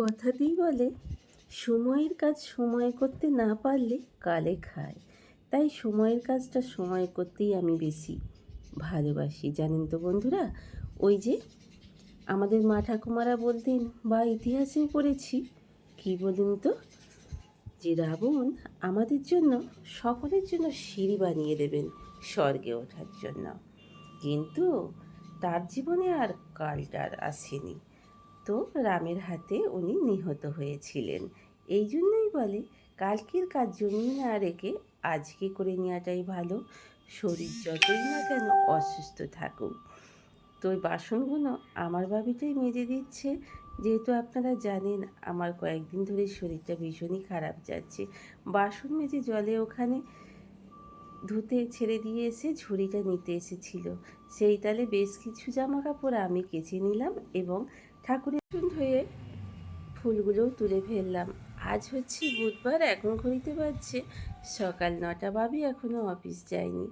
কথাতেই বলে, সময়ের কাজ সময় করতে না পারলে কালে খায়। তাই সময়ের কাজটা সময় করতেই আমি বেশি ভালোবাসি। জানেন তো বন্ধুরা, ওই যে আমাদের মা ঠাকুমারা বলতেন, বা ইতিহাসেও পড়েছি। কি বলুন তো? যে রাবণ আমাদের জন্য, সকলের জন্য সিঁড়ি বানিয়ে দেবেন স্বর্গে ওঠার জন্য। কিন্তু তার জীবনে আর কালটার আসেনি। তো রামের হাতে উনি নিহত হয়েছিলেন। এই জন্যই বলে, কালকের কাজ জমিয়ে না রেখে আজকে করে নেওয়াটাই ভালো। শরীর যতই না কেন অসুস্থ থাকুক। তো ওই বাসনগুলো আমার বাবিটাই মেজে দিচ্ছে। যেহেতু আপনারা জানেন, আমার কয়েকদিন ধরে শরীরটা ভীষণই খারাপ যাচ্ছে। বাসন মেজে জলে ওখানে ধুতে ছেড়ে দিয়ে এসে ঝুড়িটা নিতে এসেছিল। সেই তালে বেশ কিছু জামা কাপড় আমি কেচে নিলাম এবং ঠাকুরের ধুয়ে ফুলগুলোও তুলে ফেললাম। আজ হচ্ছে বুধবার, এখন ঘড়িতে বাজছে সকাল নটা। বাবি এখনও অফিস যায়নি।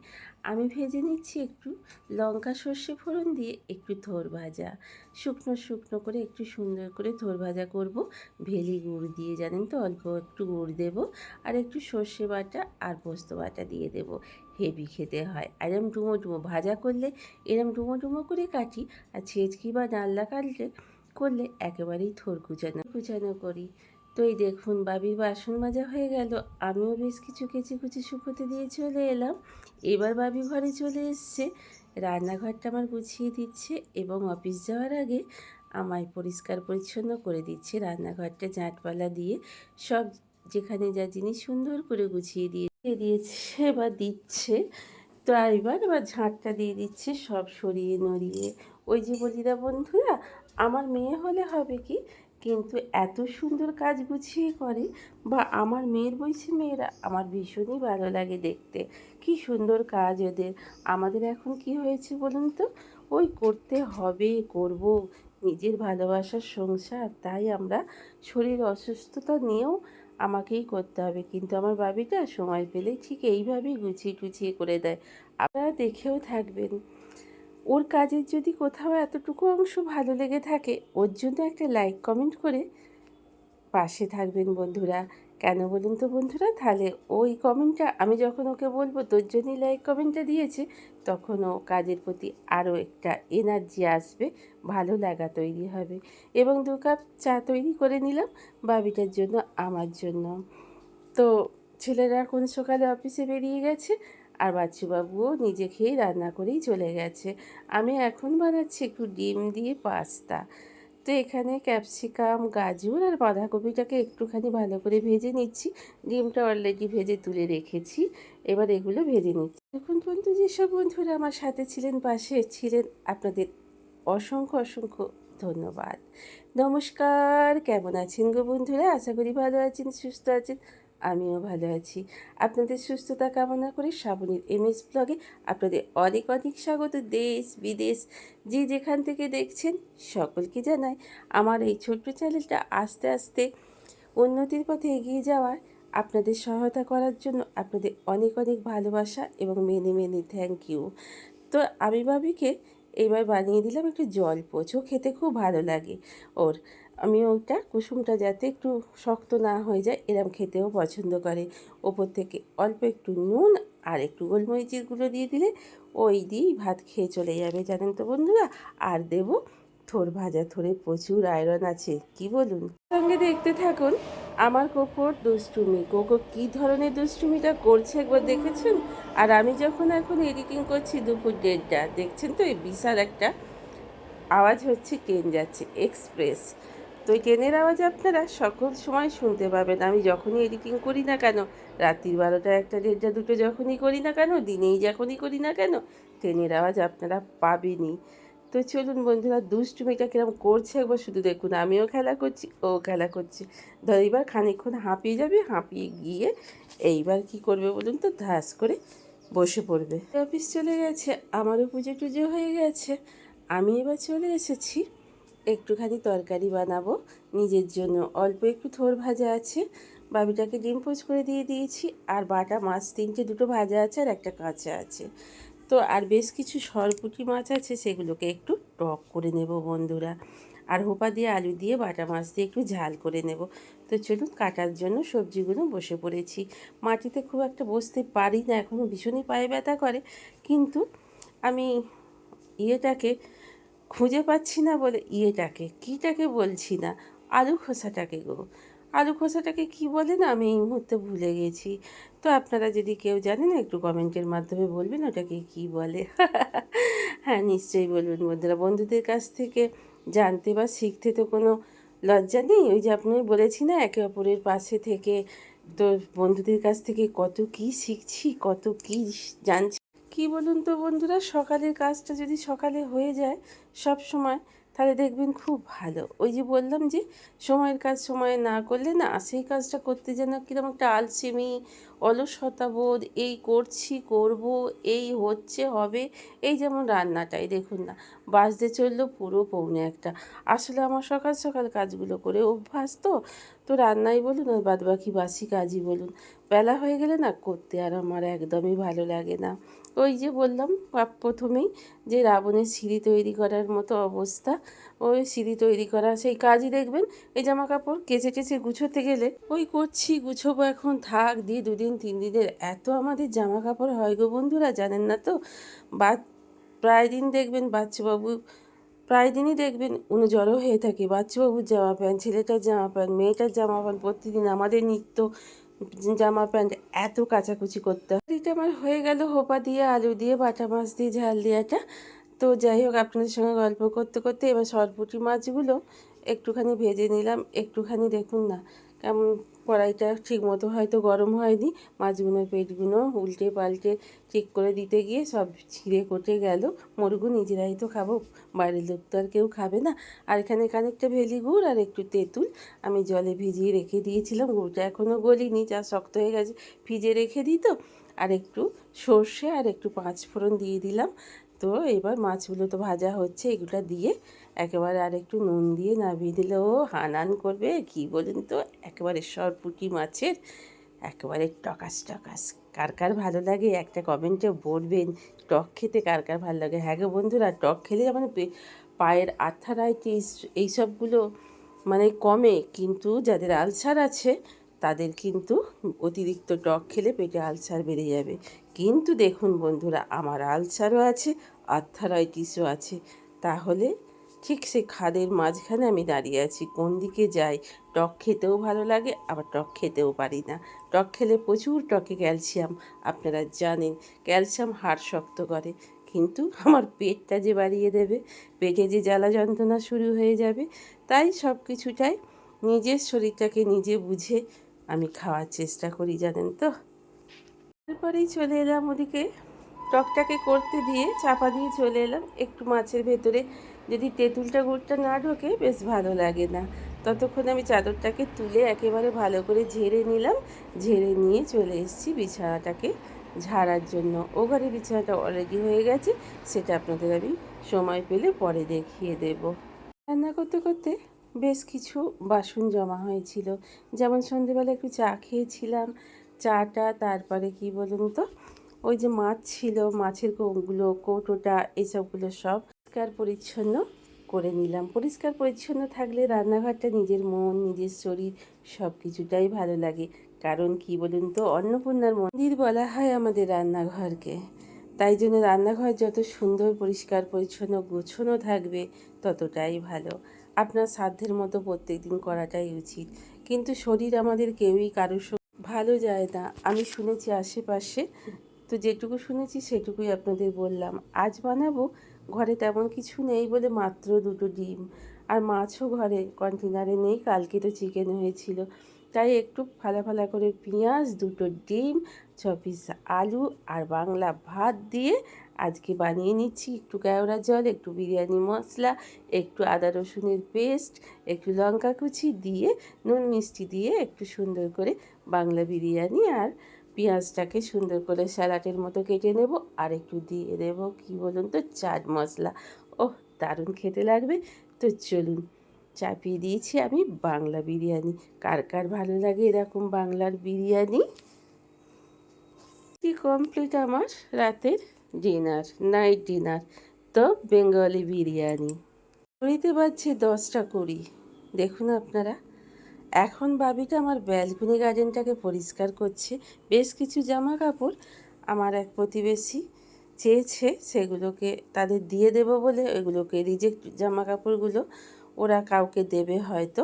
আমি ভেজে নিচ্ছি একটু লঙ্কা, সর্ষে ফোড়ন দিয়ে একটু থোর ভাজা। শুকনো শুকনো করে একটু সুন্দর করে থোর ভাজা করব। ভেলি গুড় দিয়ে জানেন তো, অল্প একটু গুড় দেব আর একটু সর্ষে বাটা আর পোস্ত বাটা দিয়ে দেব। হেভি খেতে হয়। আর এরম ডুমো ডুমো ভাজা করলে, এরম ডুমো ডুমো করে কাটি আর ছেচকি বা ডাল্লা কাটলে, করলে একেবারেই থোর কুচানো কুচানো করি। তো এই দেখুন, বাবির বাসন মাজা হয়ে গেল। আমিও বেশ কিছু কেচি কুচি শুকোতে দিয়ে চলে এলাম। এবার বাবি ঘরে চলে এসছে। রান্নাঘরটা আমার গুছিয়ে দিচ্ছে এবং অফিস যাওয়ার আগে আমায় পরিষ্কার পরিচ্ছন্ন করে দিচ্ছে রান্নাঘরটা ঝাঁটপালা দিয়ে। সব যেখানে যা জিনিস সুন্দর করে গুছিয়ে দিয়ে দিয়ে দিয়েছে বা দিচ্ছে। তো এবার এবার ঝাঁটটা দিয়ে দিচ্ছে, সব সরিয়ে নড়িয়ে। ওই যে বলিদা বন্ধুরা, আমার মেয়ে হলে হবে কি? কিন্তু এত সুন্দর কাজ গুছিয়ে করে বা আমার মেয়ের বয়সী মেয়েরা, আমার ভীষণই ভালো লাগে দেখতে। কি সুন্দর কাজ ওদের। আমাদের এখন কি হয়েছে বলুন তো? ওই করতে হবে, করব। নিজের ভালোবাসার সংসার, তাই আমরা শরীর অসুস্থতা নিয়েও আমাকেই করতে হবে। কিন্তু আমার বাবিটা সময় পেলে ঠিক এইভাবেই গুছিয়ে টুছিয়ে করে দেয়। আপনারা দেখেও থাকবেন। ওর কাজের যদি কোথাও এতটুকু অংশ ভালো লেগে থাকে, ওর জন্য একটা লাইক কমেন্ট করে পাশে থাকবেন বন্ধুরা। কেন বলুন তো বন্ধুরা? তাহলে ওই কমেন্টটা আমি যখন ওকে বলব, তোর জন্যই লাইক কমেন্টটা দিয়েছে, তখন ও কাজের প্রতি আরও একটা এনার্জি আসবে, ভালো লাগা তৈরি হবে। এবং দু কাপ চা তৈরি করে নিলাম বাবিটার জন্য, আমার জন্য। তো ছেলেরা এখন সকালে অফিসে বেরিয়ে গেছে। আর বাচ্চুবাবুও নিজে খেয়েই রান্না করেই চলে গেছে। আমি এখন বানাচ্ছি একটু ডিম দিয়ে পাস্তা। তো এখানে ক্যাপসিকাম, গাজর আর বাঁধাকপিটাকে একটুখানি ভালো করে ভেজে নিচ্ছি। ডিমটা অলরেডি ভেজে তুলে রেখেছি। এবার এগুলো ভেজে নিচ্ছি। এখন পর্যন্ত যেসব বন্ধুরা আমার সাথে ছিলেন, পাশে ছিলেন, আপনাদের অসংখ্য অসংখ্য ধন্যবাদ। নমস্কার, কেমন আছেন গো বন্ধুরা? আশা করি ভালো আছেন, সুস্থ আছেন। আমিও ভালো আছি। আপনাদের সুস্থতা কামনা করে। শ্রাবণীর এমএস ব্লগে আপনাদের অনেক অনেক স্বাগত। দেশ, বিদেশ, যে যেখান থেকে দেখছেন সকলকে জানাই আমার এই ছোট্ট চ্যানেলটা আস্তে আস্তে উন্নতির পথে এগিয়ে যাওয়ার, আপনাদের সহায়তা করার জন্য আপনাদের অনেক অনেক ভালোবাসা এবং মেনে মেনে থ্যাংক ইউ তো আমি ভাবিকে এইবার বানিয়ে দিলাম একটু জল পোচও খেতে খুব ভালো লাগে। ওর আমি ওইটা কুসুমটা যাতে একটু শক্ত না হয়ে যায়, এরম খেতেও পছন্দ করে। ওপর থেকে অল্প একটু নুন আর একটু গোলমরিচের গুঁড়ো দিয়ে দিলে ওই দিয়েই ভাত খেয়ে চলে যাবে, জানেন তো বন্ধুরা? আর দেবো থোর ভাজা, থোরে প্রচুর আয়রন আছে, কি বলুন? সঙ্গে দেখতে থাকুন, আমার কোকোর দুষ্টুমি। কোকো কী ধরনের দুষ্টুমিটা করছে একবার দেখেছেন? আর আমি যখন এখন এডিটিং করছি দুপুর দেড়টা, দেখছেন তো এই বিশাল একটা আওয়াজ হচ্ছে ট্রেন যাচ্ছে এক্সপ্রেস তো ওই ট্রেনের আওয়াজ আপনারা সকল সময় শুনতে পাবেন। আমি যখনই এডিটিং করি না কেন, রাত্রির বারোটা, একটা দেড়টা, দুটো যখনই করি না কেন, দিনেই যখনই করি না কেন, ট্রেনের আওয়াজ আপনারা পাবেনই। তো চলুন বন্ধুরা দুষ্টুমিটা কিরম করছে একবার শুধু দেখুন। আমিও খেলা করছি, ও খেলা করছে। ধর এবার খানিকক্ষণ হাঁপিয়ে যাবে, হাঁপিয়ে গিয়ে এইবার কি করবে বলুন তো, ধাস করে বসে পড়বে। অফিস চলে গেছে, আমারও পুজো টুজো হয়ে গেছে। আমি এবার চলে এসেছি একটুখানি তরকারি বানাবো। নিজের জন্য অল্প একটু থোর ভাজা আছে। বাবিটাকে ডিম পোচ করে দিয়ে দিয়েছি। আর বাটা মাছ, তিনটে, দুটো ভাজা আছে আর একটা কাঁচা আছে। তো আর বেশ কিছু সরপুটি মাছ আছে, সেগুলোকে একটু টক করে নেব বন্ধুরা। আর হোপা দিয়ে আলু দিয়ে বাটা মাছ দিয়ে একটু ঝাল করে নেব। তো চলুন কাটার জন্য সবজিগুলো বসে পড়েছি। মাটিতে খুব একটা বসতে পারি না এখনও ভীষণই পায়ে ব্যথা করে। কিন্তু আমি ইয়েটাকে খুঁজে পাচ্ছি না বলে ইয়েটাকে, কীটাকে বলছি না? আলু খোসাটাকে গো। আলু খোসাটাকে কি বলে না? আমি এই মুহূর্তে ভুলে গেছি। তো আপনারা যদি কেউ জানেন, একটু কমেন্টের মাধ্যমে বলবেন ওটাকে কি বলে। হ্যাঁ নিশ্চয়ই বলবেন বন্ধুরা। বন্ধুদের কাছ থেকে জানতে বা শিখতে তো কোনো লজ্জা নেই। ওই যে আপনি বলেছি না, একে অপরের পাশে থেকে তো বন্ধুদের কাছ থেকে কত কি শিখছি, কত কি জানছি। কি বলুন তো বন্ধুরা? সকালের কাজটা যদি সকালে হয়ে যায় সব সময়, তাহলে দেখবেন খুব ভালো। ওই যে বললাম যে, সময়ের কাজ সময়ে না করলে না সেই কাজটা করতে যেন কীরকম একটা আলসেমি অলসতাবোধ, এই করছি, করব, এই হচ্ছে, হবে, এই যেমন রান্নাটাই, দেখুন না বাসতে চলল পুরো পৌনে একটা। আসলে আমার সকাল সকাল কাজগুলো করে অভ্যাস তো তো রান্নাই বলুন আর বাদবাকি বাসি কাজই বলুন। বেলা হয়ে গেলে না করতে আর আমার একদমই ভালো লাগে না। ওই যে বললাম প্রথমেই যে রাবণের সিঁড়ি তৈরি করার মতো অবস্থা, ওই সিঁড়ি তৈরি করা, সেই কাজই দেখবেন, এই জামা কাপড় কেচে কেচে গুছোতে গেলে, ওই করছি, গুছোবো এখন, থাক, দিয়ে দুদিন তিন দিনের এত আমাদের জামা কাপড় হয় গো বন্ধুরা, জানেন না তো? বা প্রায় দিন দেখবেন বাচ্চাবাবু, প্রায় দিনই দেখবেন উনি জড়ো হয়ে থাকে। বাচ্চাবাবুর জামা প্যান্ট, ছেলেটার জামা প্যান্ট, মেয়েটার জামা প্যান্ট, প্রতিদিন আমাদের নিত্য জামা প্যান্ট এত কাচাকুচি করতে হয়। এটা আমার হয়ে গেল হোপা দিয়ে, আলু দিয়ে, বাটা মাছ দিয়ে, ঝাল দিয়াটা তো যাই হোক, আপনাদের সঙ্গে গল্প করতে করতে এবার সরপুটি মাছগুলো একটুখানি ভেজে নিলাম। একটুখানি দেখুন না কেমন কড়াইটা ঠিক মতো হয়তো গরম হয়নি, মাছগুলোর পেটগুলো উল্টে পাল্টে ঠিক করে দিতে গিয়ে সব ছিঁড়ে কোটে গেল। মুরগু নিজেরাই তো খাব বাইরের লোক তো আর কেউ খাবে না। আর এখানে খানিকটা ভেলি গুড় আর একটু তেঁতুল আমি জলে ভিজিয়ে রেখে দিয়েছিলাম, গুড়টা এখনও গলিনি, যা শক্ত হয়ে গেছে ভিজে রেখে দিই তো। আর একটু সর্ষে আর একটু পাঁচ ফোড়ন দিয়ে দিলাম। তো এবার মাছগুলো তো ভাজা হচ্ছে, এগুলো দিয়ে একেবারে আর একটু নুন দিয়ে নামিয়ে দিলে ও হানান করবে। কি বলুন তো, একেবারে সরপুটি মাছের, একেবারে টকাস টকাস। কার কার ভালো লাগে একটা কমেন্টে বলবেন, টক খেতে কার কার ভালো লাগে? হ্যাঁ গো বন্ধুরা, টক খেলে মানে পায়ের আর্থারাইটিস এইসবগুলো মানে কমে, কিন্তু যাদের আলসার আছে, তাদের কিন্তু অতিরিক্ত টক খেলে পেটে আলসার বেড়ে যাবে। কিন্তু দেখুন বন্ধুরা, আমার আলসারও আছে, আর্থারাইটিসও আছে। তাহলে ঠিক সে খাদের মাঝখানে আমি দাঁড়িয়ে আছি, কোন দিকে যাই? টক খেতেও ভালো লাগে, আবার টক খেতেও পারি না। টক খেলে প্রচুর টকে ক্যালসিয়াম, আপনারা জানেন, ক্যালসিয়াম হাড় শক্ত করে, কিন্তু আমার পেটটা যে বাড়িয়ে দেবে, পেটে যে জ্বালা যন্ত্রণা শুরু হয়ে যাবে, তাই সব কিছুটাই নিজের শরীরটাকে নিজে বুঝে আমি খাওয়ার চেষ্টা করি, জানেন তো? তারপরেই চলে এলাম ওদিকে। টকটাকে করতে দিয়ে চাপা দিয়ে চলে এলাম একটু মাছের ভেতরে। যদি তেঁতুলটা গুড়টা না ঢোকে, বেশ ভালো লাগে না। ততক্ষণ আমি চাদরটাকে তুলে একেবারে ভালো করে ঝেড়ে নিলাম। ঝেড়ে নিয়ে চলে এসেছি বিছানাটাকে ঝাড়ার জন্য। ও ঘরে বিছানাটা অলরেডি হয়ে গেছে, সেটা আপনাদের আমি সময় পেলে পরে দেখিয়ে দেব। রান্না করতে করতে বেশ কিছু বাসন জমা হয়েছিল। যেমন সন্ধেবেলা একটু চা খেয়েছিলাম চাটা, তারপরে কি বলুন তো, ওই যে মাছ ছিল, মাছেরগুলো কৌটোটা, এসবগুলো সব পরিষ্কার পরিচ্ছন্ন করে নিলাম। পরিষ্কার পরিচ্ছন্ন থাকলে রান্নাঘরটা নিজের মন, নিজের শরীর সব কিছুটাই ভালো লাগে। কারণ কি বলুন তো, অন্নপূর্ণার মন্দির বলা হয় আমাদের রান্নাঘরকে। তাই জন্য রান্নাঘর যত সুন্দর, পরিষ্কার, পরিচ্ছন্ন, গোছানো থাকবে ততটাই ভালো। আপনার সাধ্যের মতো প্রত্যেক দিন করাটাই উচিত। কিন্তু শরীর আমাদের কেউই কারোর ভালো যায় না। আমি শুনেছি আশেপাশে, তো যেটুকু শুনেছি সেটুকুই আপনাদের বললাম। আজ বানাবো, ঘরে তেমন কিছু নেই বলে মাত্র দুটো ডিম। আর মাছও ঘরে কন্টেনারে নেই, কালকে তো চিকেন হয়েছিল। তাই একটু ফালা ফালা করে পেঁয়াজ, দুটো ডিম, ছ পিস আলু আর বাংলা ভাত দিয়ে আজকে বানিয়ে নিচ্ছি। একটু কেওড়া জল, একটু বিরিয়ানি মশলা, একটু আদা রসুনের পেস্ট, একটু লঙ্কা কুচি দিয়ে, নুন মিষ্টি দিয়ে একটু সুন্দর করে বাংলা বিরিয়ানি আর পেঁয়াজটাকে সুন্দর করে স্যালাডের মতো কেটে নেব আর একটু দিয়ে দেবো, কি বলুন তো, চাট মশলা। ও দারুণ খেতে লাগবে। তো চলুন, চাপিয়ে দিয়েছি আমি বাংলা বিরিয়ানি। কার কার ভালো লাগে এরকম বাংলার বিরিয়ানি? কমপ্লিট আমার রাতের ডিনার নাইট ডিনার তো বেঙ্গলি বিরিয়ানি। ঘড়িতে বাজছে দশটা কুড়ি। দেখুন আপনারা। এখন বাবিটা আমার ব্যালকনি গার্ডেনটাকে পরিষ্কার করছে। বেশ কিছু জামা কাপড় আমার এক প্রতিবেশী চেয়েছে, সেগুলোকে তাদের দিয়ে দেব বলে এগুলোকে রিজেক্ট জামা কাপড়গুলো ওরা কাউকে দেবে হয়তো।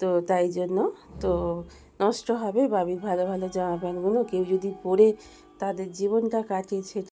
তো তাই জন্য তো নষ্ট হবে। বাবির ভালো ভালো জামা প্যান্টগুলো কেউ যদি পরে তাদের জীবনটা কাটে সেটা